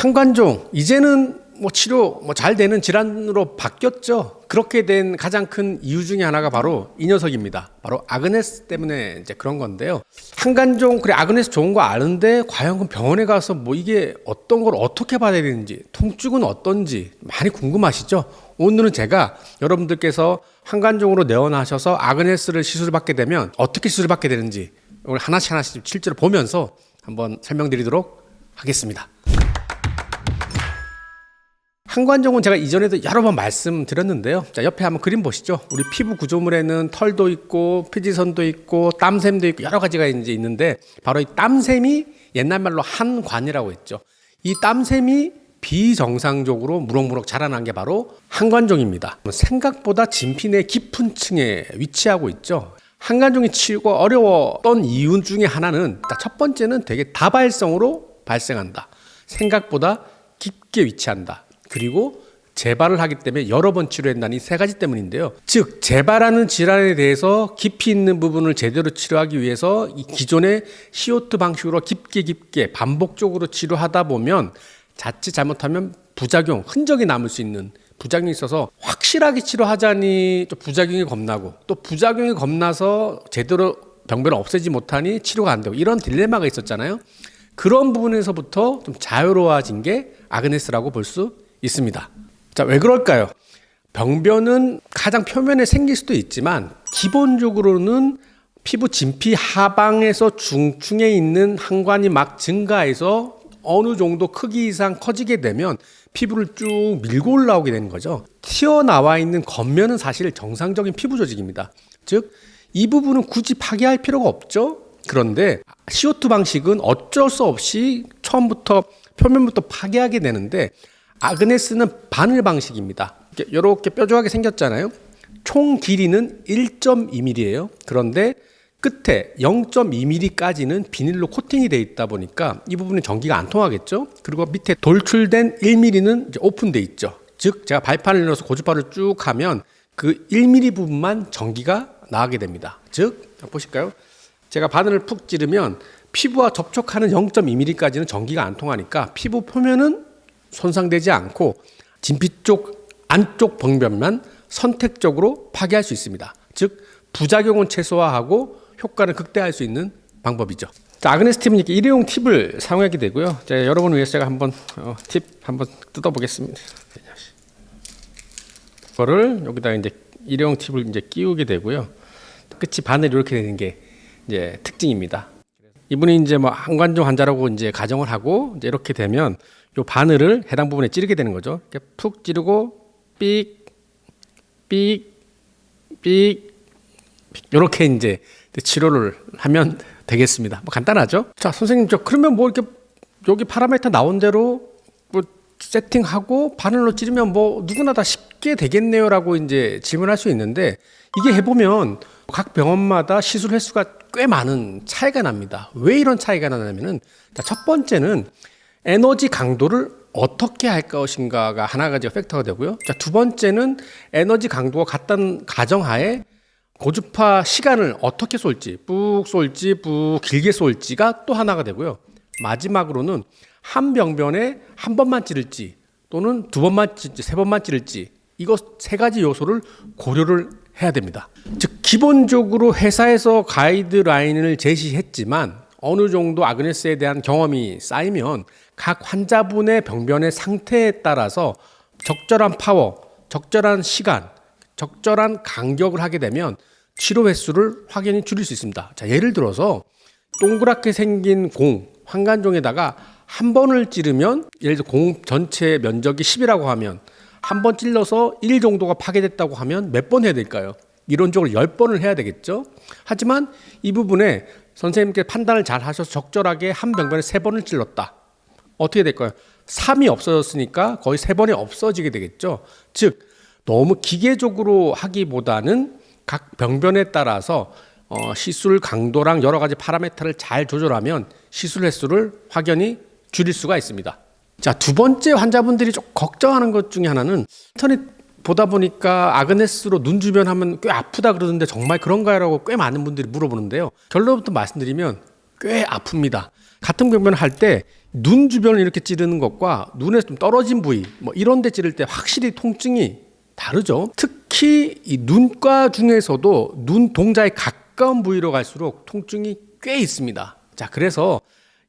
한관종 이제는 뭐 치료 뭐 잘 되는 질환으로 바뀌었죠. 그렇게 된 가장 큰 이유 중에 하나가 바로 이 녀석입니다. 바로 아그네스 때문에 이제 그런 건데요. 한관종 그래 아그네스 좋은 거 아는데 과연 그 병원에 가서 뭐 이게 어떤 걸 어떻게 받아야 되는지 통증은 어떤지 많이 궁금하시죠? 오늘은 제가 여러분들께서 한관종으로 내원하셔서 아그네스를 시술을 받게 되면 어떻게 시술을 받게 되는지 오늘 하나씩 하나씩 실제로 보면서 한번 설명드리도록 하겠습니다. 한관종은 제가 이전에도 여러 번 말씀드렸는데요. 자, 옆에 한번 그림 보시죠. 우리 피부 구조물에는 털도 있고 피지선도 있고 땀샘도 있고 여러 가지가 이제 있는데 바로 이 땀샘이 옛날 말로 한관이라고 했죠. 이 땀샘이 비정상적으로 무럭무럭 자라난 게 바로 한관종입니다. 생각보다 진피내 깊은 층에 위치하고 있죠. 한관종이 치유가 어려웠던 이유 중에 하나는 첫 번째는 되게 다발성으로 발생한다. 생각보다 깊게 위치한다. 그리고 재발을 하기 때문에 여러 번 치료한다는 이 세 가지 때문인데요. 즉 재발하는 질환에 대해서 깊이 있는 부분을 제대로 치료하기 위해서 이 기존의 CO2 방식으로 깊게 깊게 반복적으로 치료하다 보면 자칫 잘못하면 부작용, 흔적이 남을 수 있는 부작용이 있어서 확실하게 치료하자니 또 부작용이 겁나고 또 부작용이 겁나서 제대로 병변을 없애지 못하니 치료가 안 되고 이런 딜레마가 있었잖아요. 그런 부분에서부터 좀 자유로워진 게 아그네스라고 볼 수 있습니다. 자, 왜 그럴까요? 병변은 가장 표면에 생길 수도 있지만 기본적으로는 피부 진피 하방에서 중층에 있는 항관이 막 증가해서 어느 정도 크기 이상 커지게 되면 피부를 쭉 밀고 올라오게 되는 거죠. 튀어나와 있는 겉면은 사실 정상적인 피부 조직입니다. 즉, 이 부분은 굳이 파괴할 필요가 없죠. 그런데 CO2 방식은 어쩔 수 없이 처음부터 표면부터 파괴하게 되는데 아그네스는 바늘 방식입니다. 이렇게, 뾰족하게 생겼잖아요. 총 길이는 1.2mm예요. 그런데 끝에 0.2mm까지는 비닐로 코팅이 돼 있다 보니까 이 부분에 전기가 안 통하겠죠. 그리고 밑에 돌출된 1mm는 오픈돼 있죠. 즉 제가 발판을 넣어서 고주파를 쭉 하면 그 1mm 부분만 전기가 나가게 됩니다. 즉 보실까요? 제가 바늘을 푹 찌르면 피부와 접촉하는 0.2mm까지는 전기가 안 통하니까 피부 표면은 손상되지 않고 진피 쪽 안쪽 병변만 선택적으로 파괴할 수 있습니다. 즉 부작용은 최소화하고 효과를 극대화할 수 있는 방법이죠. 자, 아그네스 팁은 일회용 팁을 사용하게 되고요. 자, 여러분을 위해서 제가 한번 어, 팁 한번 뜯어보겠습니다. 이거를 여기다 이제 일회용 팁을 이제 끼우게 되고요. 끝이 바늘이 이렇게 되는 게 이제 특징입니다. 이분이 이제 뭐 한관종 환자라고 이제 가정을 하고 이제 이렇게 되면 요 바늘을 해당 부분에 찌르게 되는 거죠. 이렇게 푹 찌르고 삑, 삑, 삑, 이렇게 이제 치료를 하면 되겠습니다. 뭐 간단하죠? 자, 선생님, 저 그러면 뭐 이렇게 여기 파라메터 나온 대로 뭐 세팅하고 바늘로 찌르면 뭐 누구나 다 쉽게 되겠네요라고 이제 질문할 수 있는데 이게 해보면 각 병원마다 시술 횟수가 꽤 많은 차이가 납니다. 왜 이런 차이가 나냐면은 첫 번째는 에너지 강도를 어떻게 할 것인가가 하나 가지가 팩터가 되고요. 자, 두 번째는 에너지 강도가 같다는 가정하에 고주파 시간을 어떻게 쏠지, 뿍 쏠지, 뿍 길게 쏠지가 또 하나가 되고요. 마지막으로는 한 병변에 한 번만 찌를지 또는 두 번만 찌를지 세 번만 찌를지 이거 세 가지 요소를 고려를 해야 됩니다. 즉 기본적으로 회사에서 가이드라인을 제시했지만 어느 정도 아그네스에 대한 경험이 쌓이면 각 환자분의 병변의 상태에 따라서 적절한 파워, 적절한 시간, 적절한 간격을 하게 되면 치료 횟수를 확연히 줄일 수 있습니다. 자, 예를 들어서 동그랗게 생긴 공, 환관종에다가 한 번을 찌르면 예를 들어 공 전체 면적이 10이라고 하면 한 번 찔러서 1 정도가 파괴됐다고 하면 몇 번 해야 될까요? 이론적으로 10번을 해야 되겠죠. 하지만 이 부분에 선생님께 판단을 잘 하셔서 적절하게 한 병변에 3번을 찔렀다. 어떻게 될까요? 3이 없어졌으니까 거의 3번이 없어지게 되겠죠. 즉 너무 기계적으로 하기보다는 각 병변에 따라서 어, 시술 강도랑 여러 가지 파라메터를 잘 조절하면 시술 횟수를 확연히 줄일 수가 있습니다. 자, 두 번째 환자분들이 좀 걱정하는 것 중에 하나는 인터넷 보다 보니까 아그네스로 눈 주변 하면 꽤 아프다 그러는데 정말 그런가요? 라고 꽤 많은 분들이 물어보는데요. 결론부터 말씀드리면 꽤 아픕니다. 같은 병변을 할 때 눈 주변을 이렇게 찌르는 것과 눈에서 좀 떨어진 부위 뭐 이런 데 찌를 때 확실히 통증이 다르죠. 특히 이 눈가 중에서도 눈 동자에 가까운 부위로 갈수록 통증이 꽤 있습니다. 자, 그래서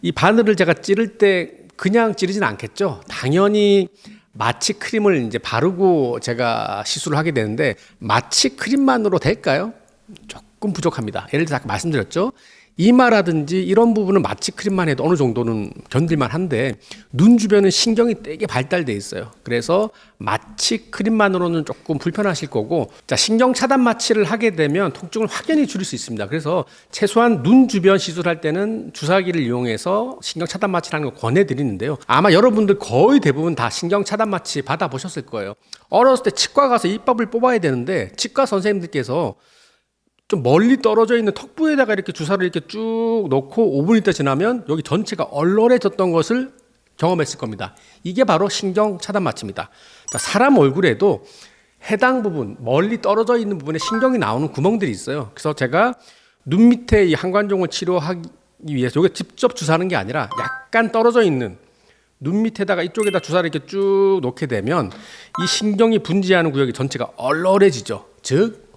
이 바늘을 제가 찌를 때 그냥 찌르진 않겠죠. 당연히 마취 크림을 이제 바르고 제가 시술을 하게 되는데 마취 크림만으로 될까요? 조금 부족합니다. 예를 들어 아까 말씀드렸죠. 이마라든지 이런 부분은 마취 크림만 해도 어느 정도는 견딜만 한데 눈 주변은 신경이 되게 발달돼 있어요. 그래서 마취 크림만으로는 조금 불편하실 거고 자 신경 차단 마취를 하게 되면 통증을 확연히 줄일 수 있습니다. 그래서 최소한 눈 주변 시술할 때는 주사기를 이용해서 신경 차단 마취를 하는 걸 권해드리는데요. 아마 여러분들 거의 대부분 다 신경 차단 마취 받아보셨을 거예요. 어렸을 때 치과 가서 이빨을 뽑아야 되는데 치과 선생님들께서 좀 멀리 떨어져 있는 턱부에다가 이렇게 주사를 이렇게 쭉 놓고 5분 있다 지나면 여기 전체가 얼얼해졌던 것을 경험했을 겁니다. 이게 바로 신경 차단 마취입니다. 그러니까 사람 얼굴에도 해당 부분, 멀리 떨어져 있는 부분에 신경이 나오는 구멍들이 있어요. 그래서 제가 눈 밑에 이 한관종을 치료하기 위해서 이게 직접 주사하는 게 아니라 약간 떨어져 있는 눈 밑에다가 이쪽에다 주사를 이렇게 쭉 놓게 되면 이 신경이 분지하는 구역이 전체가 얼얼해지죠. 즉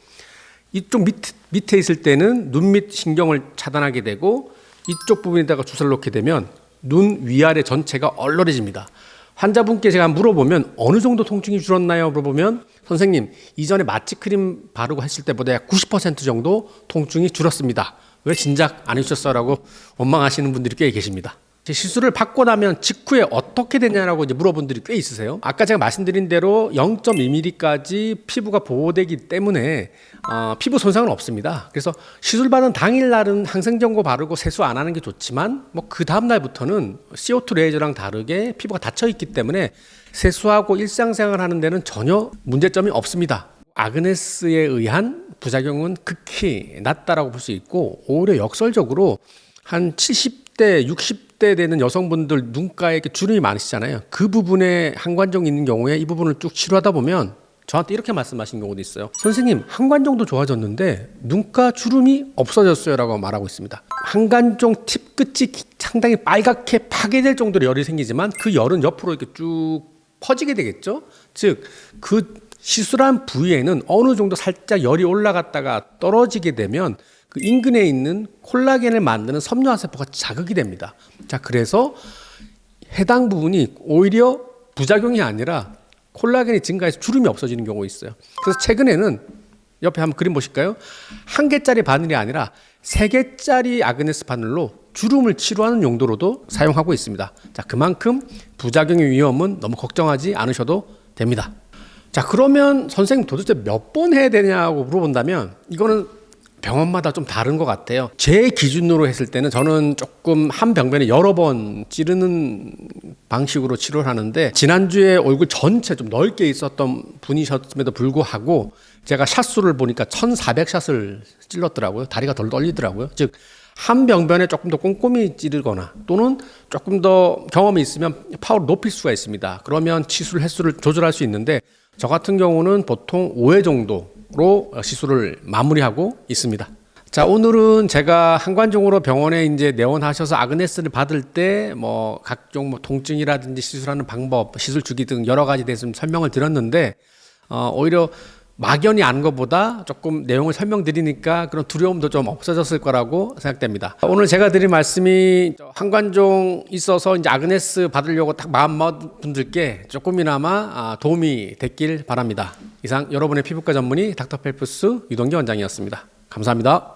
이쪽 밑, 밑에 있을 때는 눈 밑 신경을 차단하게 되고 이쪽 부분에다가 주사를 놓게 되면 눈 위아래 전체가 얼얼해집니다. 환자분께 제가 물어보면 어느 정도 통증이 줄었나요? 물어보면 선생님 이전에 마취 크림 바르고 했을 때보다 약 90% 정도 통증이 줄었습니다. 왜 진작 안 해주셨어라고 원망하시는 분들이 꽤 계십니다. 제 시술을 받고 나면 직후에 어떻게 되냐라고 이제 물어본 분들이 꽤 있으세요. 아까 제가 말씀드린 대로 0.2mm까지 피부가 보호되기 때문에 어, 피부 손상은 없습니다. 그래서 시술 받은 당일 날은 항생정고 바르고 세수 안 하는 게 좋지만 뭐 그 다음 날부터는 CO2 레이저랑 다르게 피부가 닫혀 있기 때문에 세수하고 일상생활 하는 데는 전혀 문제점이 없습니다. 아그네스에 의한 부작용은 극히 낮다라고 볼 수 있고 오히려 역설적으로 한 70대, 60대 되는 여성분들 눈가에 이렇게 주름이 많으시잖아요. 그 부분에 한관종이 있는 경우에 이 부분을 쭉 치료하다 보면 저한테 이렇게 말씀하신 경우도 있어요. 선생님, 한관종도 좋아졌는데 눈가 주름이 없어졌어요라고 말하고 있습니다. 한관종 팁 끝이 상당히 빨갛게 파괴될 정도로 열이 생기지만 그 열은 옆으로 이렇게 쭉 퍼지게 되겠죠. 즉, 그 시술한 부위에는 어느 정도 살짝 열이 올라갔다가 떨어지게 되면 그 인근에 있는 콜라겐을 만드는 섬유화 세포가 자극이 됩니다. 자, 그래서 해당 부분이 오히려 부작용이 아니라 콜라겐이 증가해서 주름이 없어지는 경우가 있어요. 그래서 최근에는 옆에 한번 그림 보실까요? 한 개짜리 바늘이 아니라 세 개짜리 아그네스 바늘로 주름을 치료하는 용도로도 사용하고 있습니다. 자, 그만큼 부작용의 위험은 너무 걱정하지 않으셔도 됩니다. 자, 그러면 선생님 도대체 몇 번 해야 되냐고 물어본다면 이거는 병원마다 좀 다른 것 같아요. 제 기준으로 했을 때는 저는 조금 한 병변에 여러 번 찌르는 방식으로 치료를 하는데 지난주에 얼굴 전체 좀 넓게 있었던 분이셨음에도 불구하고 제가 샷수를 보니까 1400샷을 찔렀더라고요. 다리가 덜 떨리더라고요. 즉, 한 병변에 조금 더 꼼꼼히 찌르거나 또는 조금 더 경험이 있으면 파워를 높일 수가 있습니다. 그러면 치술 횟수를 조절할 수 있는데 저 같은 경우는 보통 5회 정도 로 시술을 마무리하고 있습니다. 자, 오늘은 제가 한관종으로 병원에 이제 내원하셔서 아그네스를 받을 때 뭐 각종 뭐 통증이라든지 시술하는 방법, 시술 주기 등 여러 가지 대해서 좀 설명을 드렸는데 어, 오히려 막연히 아는 것보다 조금 내용을 설명드리니까 그런 두려움도 좀 없어졌을 거라고 생각됩니다. 오늘 제가 드린 말씀이 한관종 있어서 이제 아그네스 받으려고 딱 마음 먹은 분들께 조금이나마 아, 도움이 됐길 바랍니다. 이상 여러분의 피부과 전문의 닥터펠프스 유동기 원장이었습니다. 감사합니다.